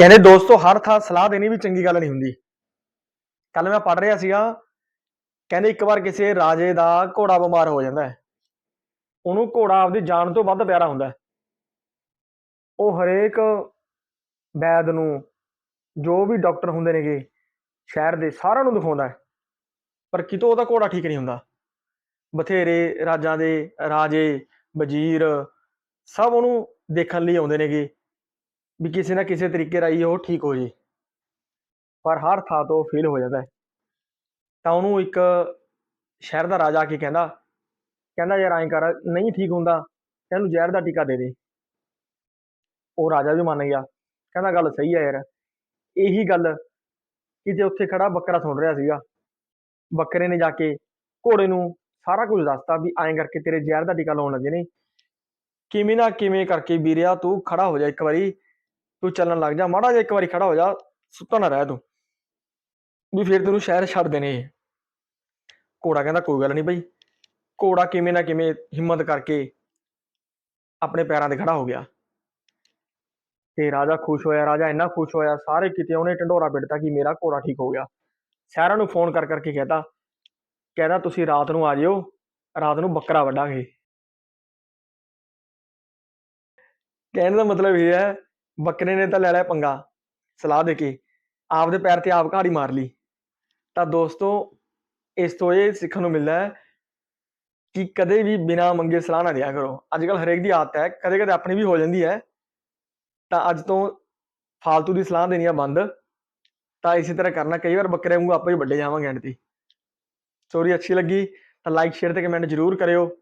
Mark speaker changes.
Speaker 1: ਕਹਿੰਦੇ ਦੋਸਤੋ, ਹਰ ਥਾਂ ਸਲਾਹ ਦੇਣੀ ਵੀ ਚੰਗੀ ਗੱਲ ਨਹੀਂ ਹੁੰਦੀ। ਕੱਲ ਮੈਂ ਪੜ ਰਿਹਾ ਸੀਗਾ, ਕਹਿੰਦੇ ਇੱਕ ਵਾਰ ਕਿਸੇ ਰਾਜੇ ਦਾ ਘੋੜਾ ਬਿਮਾਰ ਹੋ ਜਾਂਦਾ ਹੈ। ਉਹਨੂੰ ਘੋੜਾ ਆਪਦੀ ਜਾਨ ਤੋਂ ਵੱਧ ਪਿਆਰਾ ਹੁੰਦਾ ਹੈ। ਉਹ ਹਰੇਕ ਵੈਦ ਨੂੰ, ਜੋ ਵੀ ਡਾਕਟਰ ਹੁੰਦੇ ਨੇਗੇ, ਸ਼ਹਿਰ ਦੇ ਸਾਰਿਆਂ ਨੂੰ ਦਿਖਾਉਂਦਾ ਹੈ। ਪਰ ਕਿਤੋਂ ਉਹਦਾ ਘੋੜਾ ਠੀਕ ਨਹੀਂ ਹੁੰਦਾ। ਬਥੇਰੇ ਰਾਜਾਂ ਦੇ ਰਾਜੇ, ਵਜ਼ੀਰ ਸਭ ਉਹਨੂੰ ਦੇਖਣ ਲਈ ਆਉਂਦੇ ਨੇਗੇ। ਵੀ ਕਿਸੇ ਨਾ ਕਿਸੇ ਤਰੀਕੇ ਰਾਹੀਂ ਉਹ ਠੀਕ ਹੋ ਜੇ। ਪਰ ਹਰ ਥਾਂ ਤੋਂ ਫੇਲ ਹੋ ਜਾਂਦਾ ਤਾਂ ਉਹਨੂੰ ਇੱਕ ਸ਼ਹਿਰ ਦਾ ਰਾਜਾ ਆ ਕੇ ਕਹਿੰਦਾ ਕਹਿੰਦਾ ਯਾਰ ਐਂ ਕਰ, ਨਹੀਂ ਠੀਕ ਹੁੰਦਾ ਇਹਨੂੰ ਜ਼ਹਿਰ ਦਾ ਟੀਕਾ ਦੇ ਦੇ। ਉਹ ਰਾਜਾ ਵੀ ਮੰਨ ਗਿਆ। ਕਹਿੰਦਾ ਗੱਲ ਸਹੀ ਹੈ ਯਾਰ। ਇਹੀ ਗੱਲ ਕਿ ਜੇ ਉੱਥੇ ਖੜਾ ਬੱਕਰਾ ਸੁਣ ਰਿਹਾ ਸੀਗਾ, ਬੱਕਰੇ ਨੇ ਜਾ ਕੇ ਘੋੜੇ ਨੂੰ ਸਾਰਾ ਕੁਝ ਦੱਸਤਾ ਵੀ ਐਂ ਕਰਕੇ ਤੇਰੇ ਜ਼ਹਿਰ ਦਾ ਟੀਕਾ ਲਾਉਣ ਲੱਗੇ ਨੇ। ਕਿਵੇਂ ਨਾ ਕਿਵੇਂ ਕਰਕੇ ਵੀਰਿਆ ਤੂੰ ਖੜਾ ਹੋ ਜਾ ਇੱਕ ਵਾਰੀ। ਤੂੰ ਚੱਲਣ ਲੱਗ ਜਾ, ਮਾੜਾ ਜਿਹਾ ਇੱਕ ਵਾਰੀ ਖੜਾ ਹੋ ਜਾ, ਸੁੱਤਾ ਨਾ ਰਹਿ ਤੂੰ। ਵੀ ਫਿਰ ਤੈਨੂੰ ਸ਼ਹਿਰ ਛੱਡ ਦੇਣੇ ਘੋੜਾ ਕਹਿੰਦਾ ਕੋਈ ਗੱਲ ਨਹੀਂ ਬਈ। ਘੋੜਾ ਕਿਵੇਂ ਨਾ ਕਿਵੇਂ ਹਿੰਮਤ ਕਰਕੇ ਆਪਣੇ ਪੈਰਾਂ ਤੇ ਖੜਾ ਹੋ ਗਿਆ। ਤੇ ਰਾਜਾ ਖੁਸ਼ ਹੋਇਆ, ਰਾਜਾ ਇੰਨਾ ਖੁਸ਼ ਹੋਇਆ, ਸਾਰੇ ਕਿਤੇ ਉਹਨੇ ਢੰਡੋਰਾ ਪਿੱਟਤਾ ਕਿ ਮੇਰਾ ਘੋੜਾ ਠੀਕ ਹੋ ਗਿਆ। ਸ਼ਹਿਰਾਂ ਨੂੰ ਫੋਨ ਕਰ ਕਰਕੇ ਕਹਿੰਦਾ ਕਹਿੰਦਾ ਤੁਸੀਂ ਰਾਤ ਨੂੰ ਆ ਜਿਓ, ਰਾਤ ਨੂੰ ਬੱਕਰਾ ਵੱਢਾਂਗੇ। ਕਹਿਣ ਦਾ ਮਤਲਬ ਇਹ ਹੈ ਬੱਕਰੇ ਨੇ ਤਾਂ ਲੈ ਲਿਆ ਪੰਗਾ, ਸਲਾਹ ਦੇ ਕੇ। ਆਪਦੇ ਪੈਰ ਤੇ ਆਪ ਘਾੜੀ ਮਾਰ ਲਈ। ਤਾਂ ਦੋਸਤੋ, ਇਸ ਤੋਂ ਇਹ ਸਿੱਖਣ ਨੂੰ ਮਿਲਦਾ ਹੈ ਕਿ ਕਦੇ ਵੀ ਬਿਨਾਂ ਮੰਗੇ ਸਲਾਹ ਨਾ ਦਿਆ ਕਰੋ। ਅੱਜ ਕੱਲ ਹਰੇਕ ਦੀ ਆਦਤ ਹੈ ਕਦੇ ਕਦੇ ਆਪਣੀ ਵੀ ਹੋ ਜਾਂਦੀ ਹੈ। ਤਾਂ ਅੱਜ ਤੋਂ ਫਾਲਤੂ ਦੀ ਸਲਾਹ ਦੇਣੀਆਂ ਬੰਦ। ਤਾਂ ਇਸੇ ਤਰ੍ਹਾਂ ਕਰਨਾ, ਕਈ ਵਾਰ ਬੱਕਰੇ ਵਾਂਗੂ ਆਪਾਂ ਹੀ ਵੱਡੇ ਜਾਵਾਂਗੇ ਐਂਡ ਤੇ। ਸਟੋਰੀ ਅੱਛੀ ਲੱਗੀ ਤਾਂ ਲਾਈਕ ਸ਼ੇਅਰ ਤੇ ਕਮੈਂਟ ਜ਼ਰੂਰ ਕਰਿਓ।